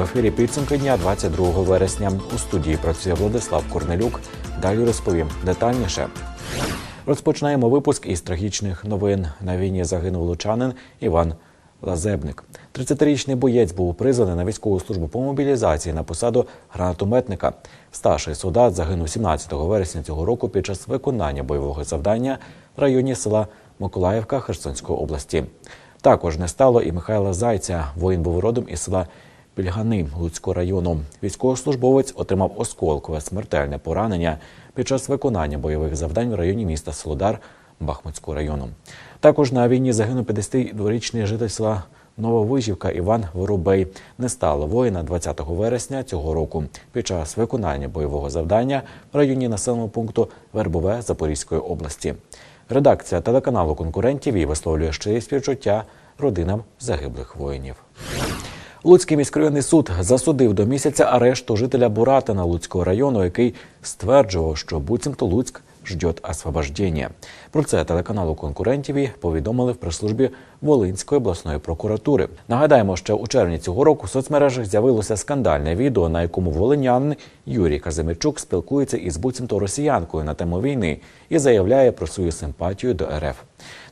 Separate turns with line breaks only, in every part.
В ефірі підсумки дня 22 вересня. У студії працює Владислав Корнелюк. Далі розповім детальніше. Розпочинаємо випуск із трагічних новин. На війні загинув лучанин Іван Лазебник. 30-річний боєць був призваний на військову службу по мобілізації на посаду гранатометника. Старший солдат загинув 17 вересня цього року під час виконання бойового завдання в районі села Миколаївка Херсонської області. Також не стало і Михайла Зайця. Воїн був родом із села Пільгани Луцького району. Військовослужбовець отримав осколкове смертельне поранення під час виконання бойових завдань в районі міста Солодар Бахмутського району. Також на війні загинув 52-річний житель села Нововижівка Іван Воробей. Не стало воїна 20 вересня цього року під час виконання бойового завдання в районі населеного пункту Вербове Запорізької області. Редакція телеканалу конкурентів і висловлює щирі співчуття родинам загиблих воїнів. Луцький міськрайонний суд засудив до місяця арешту жителя Буратина Луцького району, який стверджував, що буцімто Луцьк ждет освобождення. Про це телеканалу конкурентів повідомили в прес-службі Волинської обласної прокуратури. Нагадаємо, що у червні цього року в соцмережах з'явилося скандальне відео, на якому волинянин Юрій Казимирчук спілкується із буцімто росіянкою на тему війни і заявляє про свою симпатію до РФ.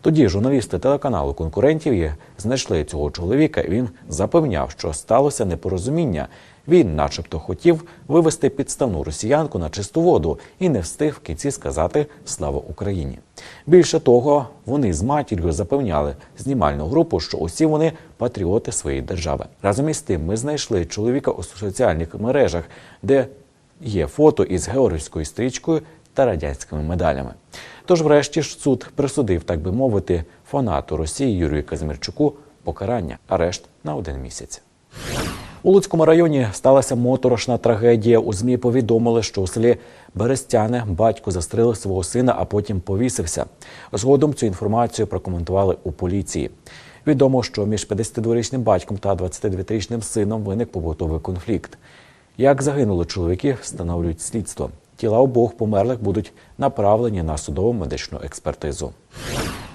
Тоді журналісти телеканалу конкурентів знайшли цього чоловіка. Він запевняв, що сталося непорозуміння. Він, начебто, хотів вивести підставну росіянку на чисту воду і не встиг в кінці сказати Слава Україні. Більше того, вони з матір'ю запевняли знімальну групу, що усі вони патріоти своєї держави. Разом із тим, ми знайшли чоловіка у соціальних мережах, де є фото із георгівською стрічкою та радянськими медалями. Тож, врешті ж, суд присудив, так би мовити, фанату Росії Юрію Казимирчуку покарання арешт на один місяць. У Луцькому районі сталася моторошна трагедія. У змі повідомили, що у селі Берестяне батько застрелив свого сина, а потім повісився. Згодом цю інформацію прокоментували у поліції. Відомо, що між 52-річним батьком та 29-річним сином виник побутовий конфлікт. Як загинули чоловіки, встановлюють слідство. Тіла обох померлих будуть направлені на судову медичну експертизу.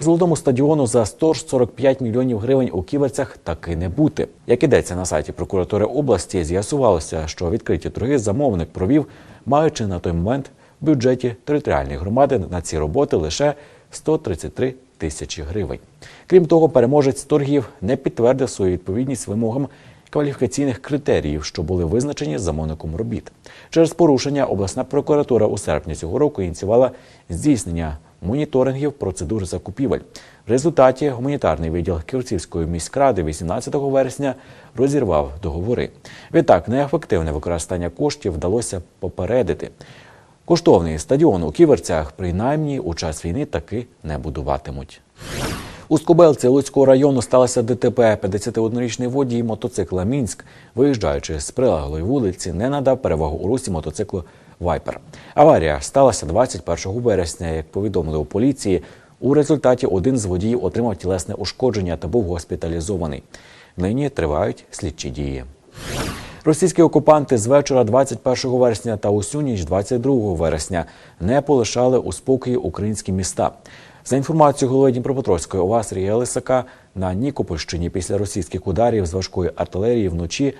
Золотому стадіону за 145 мільйонів гривень у ківерцях таки не бути. Як ідеться на сайті прокуратури області, з'ясувалося, що відкриті торги замовник провів, маючи на той момент в бюджеті територіальної громади на ці роботи лише 133 тисячі гривень. Крім того, переможець торгів не підтвердив свою відповідність вимогам кваліфікаційних критеріїв, що були визначені замовником робіт. Через порушення обласна прокуратура у серпні цього року ініціювала здійснення моніторингів процедур закупівель. В результаті гуманітарний відділ Ківерцівської міськради 18 вересня розірвав договори. Відтак, неефективне використання коштів вдалося попередити. Коштовний стадіон у Ківерцях, принаймні у час війни, таки не будуватимуть. У Скобелці Луцького району сталося ДТП. 51-річний водій мотоцикла Мінськ, виїжджаючи з прилеглої вулиці, не надав перевагу у русі мотоциклу Вайпер. Аварія сталася 21 вересня. Як повідомили у поліції, у результаті один з водіїв отримав тілесне ушкодження та був госпіталізований. Нині тривають слідчі дії. Російські окупанти з вечора 21 вересня та усю ніч 22 вересня не полишали у спокої українські міста. За інформацією голови Дніпропетровської ОВА Сергія Лисака, на Нікопольщині після російських ударів з важкої артилерії вночі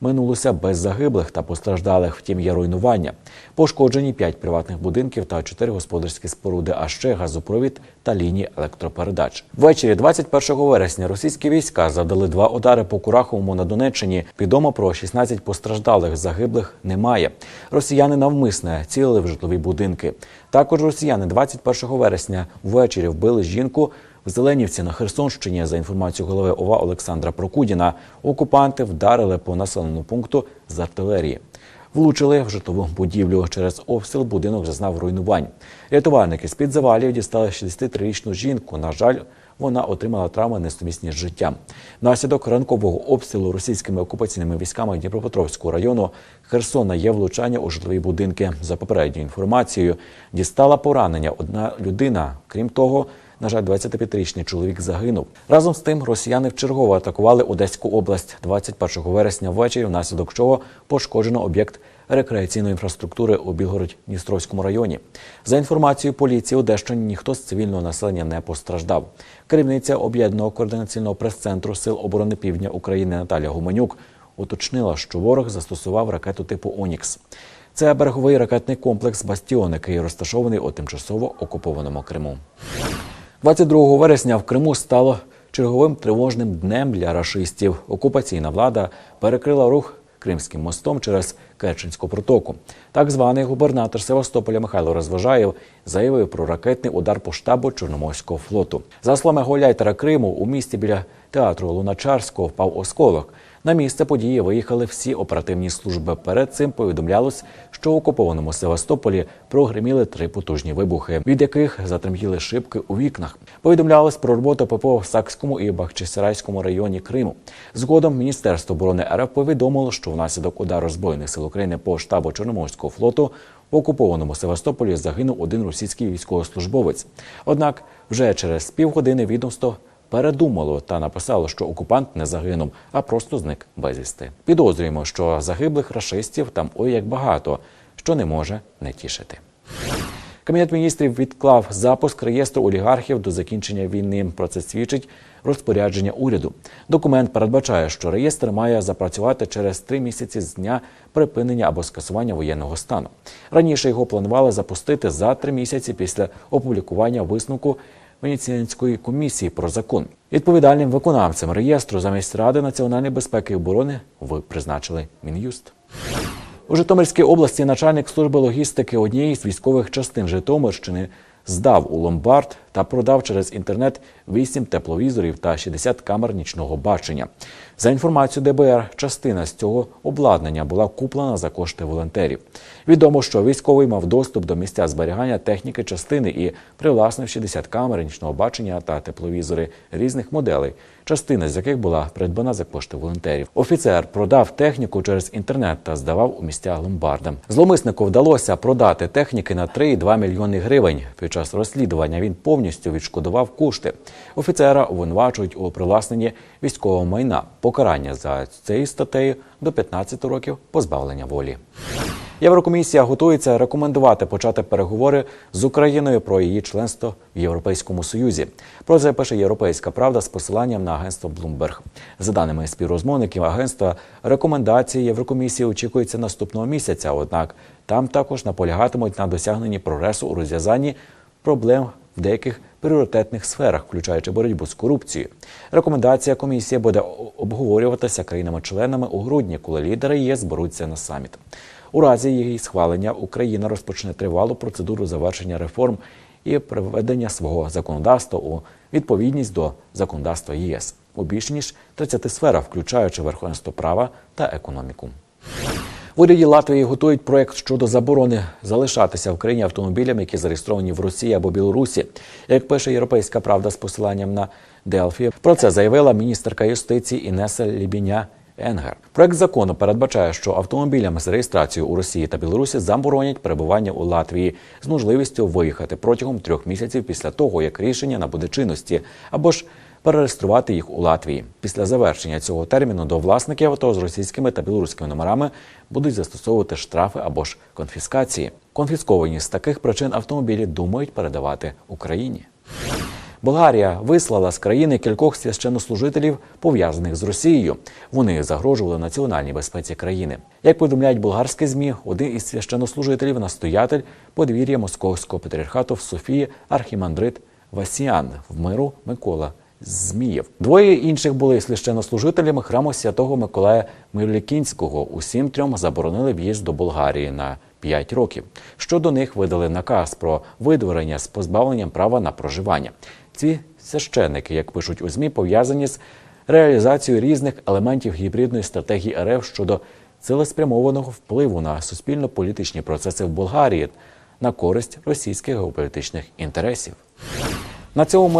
минулося без загиблих та постраждалих. Втім, є руйнування. Пошкоджені 5 приватних будинків та 4 господарські споруди, а ще газопровід та лінії електропередач. Ввечері 21 вересня російські війська завдали два удари по Кураховому на Донеччині. Відомо про 16 постраждалих, загиблих немає. Росіяни навмисне цілили в житлові будинки. Також росіяни 21 вересня ввечері вбили жінку. В Зеленівці на Херсонщині, за інформацією голови ОВА Олександра Прокудіна, окупанти вдарили по населеному пункту з артилерії. Влучили в житлову будівлю. Через обстріл будинок зазнав руйнувань. Рятувальники з під завалів дістали 63-річну жінку. На жаль, вона отримала травми несумісні з життям. Внаслідок ранкового обстрілу російськими окупаційними військами Дніпропетровського району Херсона є влучання у житлові будинки. За попередньою інформацією, дістала поранення одна людина. Крім того, на жаль, 25-річний чоловік загинув. Разом з тим, росіяни вчергово атакували Одеську область 21 вересня ввечері, внаслідок чого пошкоджено об'єкт рекреаційної інфраструктури у Білгород-Дністровському районі. За інформацією поліції, у Одещині ніхто з цивільного населення не постраждав. Керівниця об'єднаного координаційного прес-центру Сил оборони Півдня України Наталія Гуменюк уточнила, що ворог застосував ракету типу Онікс. Це береговий ракетний комплекс Бастіон, який розташований у тимчасово окупованому Криму. 22 вересня в Криму стало черговим тривожним днем для рашистів. Окупаційна влада перекрила рух Кримським мостом через Керченську протоку. Так званий губернатор Севастополя Михайло Розважаєв заявив про ракетний удар по штабу Чорноморського флоту. За словами гауляйтера Криму, у місті біля театру Луначарського впав осколок. На місце події виїхали всі оперативні служби. Перед цим повідомлялось, що в окупованому Севастополі прогреміли три потужні вибухи, від яких затремтіли шибки у вікнах. Повідомлялось про роботу ППО в Сакському і Бахчисарайському районі Криму. Згодом Міністерство оборони РФ повідомило, що внаслідок удару збройних сил України по штабу Чорноморського флоту в окупованому Севастополі загинув один російський військовослужбовець. Однак вже через півгодини відомство передумало та написало, що окупант не загинув, а просто зник безвісти. Підозрюємо, що загиблих рашистів там ой як багато, що не може не тішити. Кабінет міністрів відклав запуск реєстру олігархів до закінчення війни. Про це свідчить розпорядження уряду. Документ передбачає, що реєстр має запрацювати через три місяці з дня припинення або скасування воєнного стану. Раніше його планували запустити за три місяці після опублікування висновку Венеціанської комісії про закон. Відповідальним виконавцем реєстру замість Ради національної безпеки і оборони ви призначили Мін'юст. У Житомирській області начальник служби логістики однієї з військових частин Житомирщини здав у ломбард та продав через інтернет 8 тепловізорів та 60 камер нічного бачення. За інформацією ДБР, частина з цього обладнання була куплена за кошти волонтерів. Відомо, що військовий мав доступ до місця зберігання техніки частини і привласнив 60 камер нічного бачення та тепловізори різних моделей, частина з яких була придбана за кошти волонтерів. Офіцер продав техніку через інтернет та здавав у місця ломбардам. Зломиснику вдалося продати техніки на 3,2 мільйони гривень. Під час розслідування він повністю відшкодував кошти. Офіцера обвинувачують у привласненні військового майна. Покарання за цією статтею до 15 років позбавлення волі. Єврокомісія готується рекомендувати почати переговори з Україною про її членство в Європейському Союзі. Про це пише Європейська Правда з посиланням на агентство Bloomberg. За даними співрозмовників агентства, рекомендації Єврокомісії очікуються наступного місяця. Однак там також наполягатимуть на досягненні прогресу у розв'язанні проблем в деяких пріоритетних сферах, включаючи боротьбу з корупцією. Рекомендація комісії буде обговорюватися країнами-членами у грудні, коли лідери ЄС зберуться на саміт. У разі її схвалення Україна розпочне тривалу процедуру завершення реформ і приведення свого законодавства у відповідність до законодавства ЄС у більш ніж 30 сферах, включаючи верховенство права та економіку. В уряді Латвії готують проект щодо заборони залишатися в країні автомобілями, які зареєстровані в Росії або Білорусі. Як пише Європейська Правда з посиланням на Делфі, про це заявила міністерка юстиції Інеса Лібіня. Енгер проект закону передбачає, що автомобілями з реєстрацією у Росії та Білорусі заборонять перебування у Латвії з можливістю виїхати протягом трьох місяців після того, як рішення набуде чинності, або ж перереєструвати їх у Латвії. Після завершення цього терміну до власників авто з російськими та білоруськими номерами будуть застосовувати штрафи або ж конфіскації. Конфісковані з таких причин автомобілі думають передавати Україні. Болгарія вислала з країни кількох священнослужителів, пов'язаних з Росією. Вони загрожували національній безпеці країни. Як повідомляють болгарські змі, один із священнослужителів настоятель подвір'я московського патріархату в Софії архімандрит Васіан в миру Микола. Зміїв двоє інших були священнослужителями храму святого Миколая Мирлікінського. Усім трьом заборонили в'їзд до Болгарії на 5 років. Щодо них видали наказ про видворення з позбавленням права на проживання. Ці священники, як пишуть у змі, пов'язані з реалізацією різних елементів гібридної стратегії РФ щодо цілеспрямованого впливу на суспільно-політичні процеси в Болгарії на користь російських геополітичних інтересів. На цьому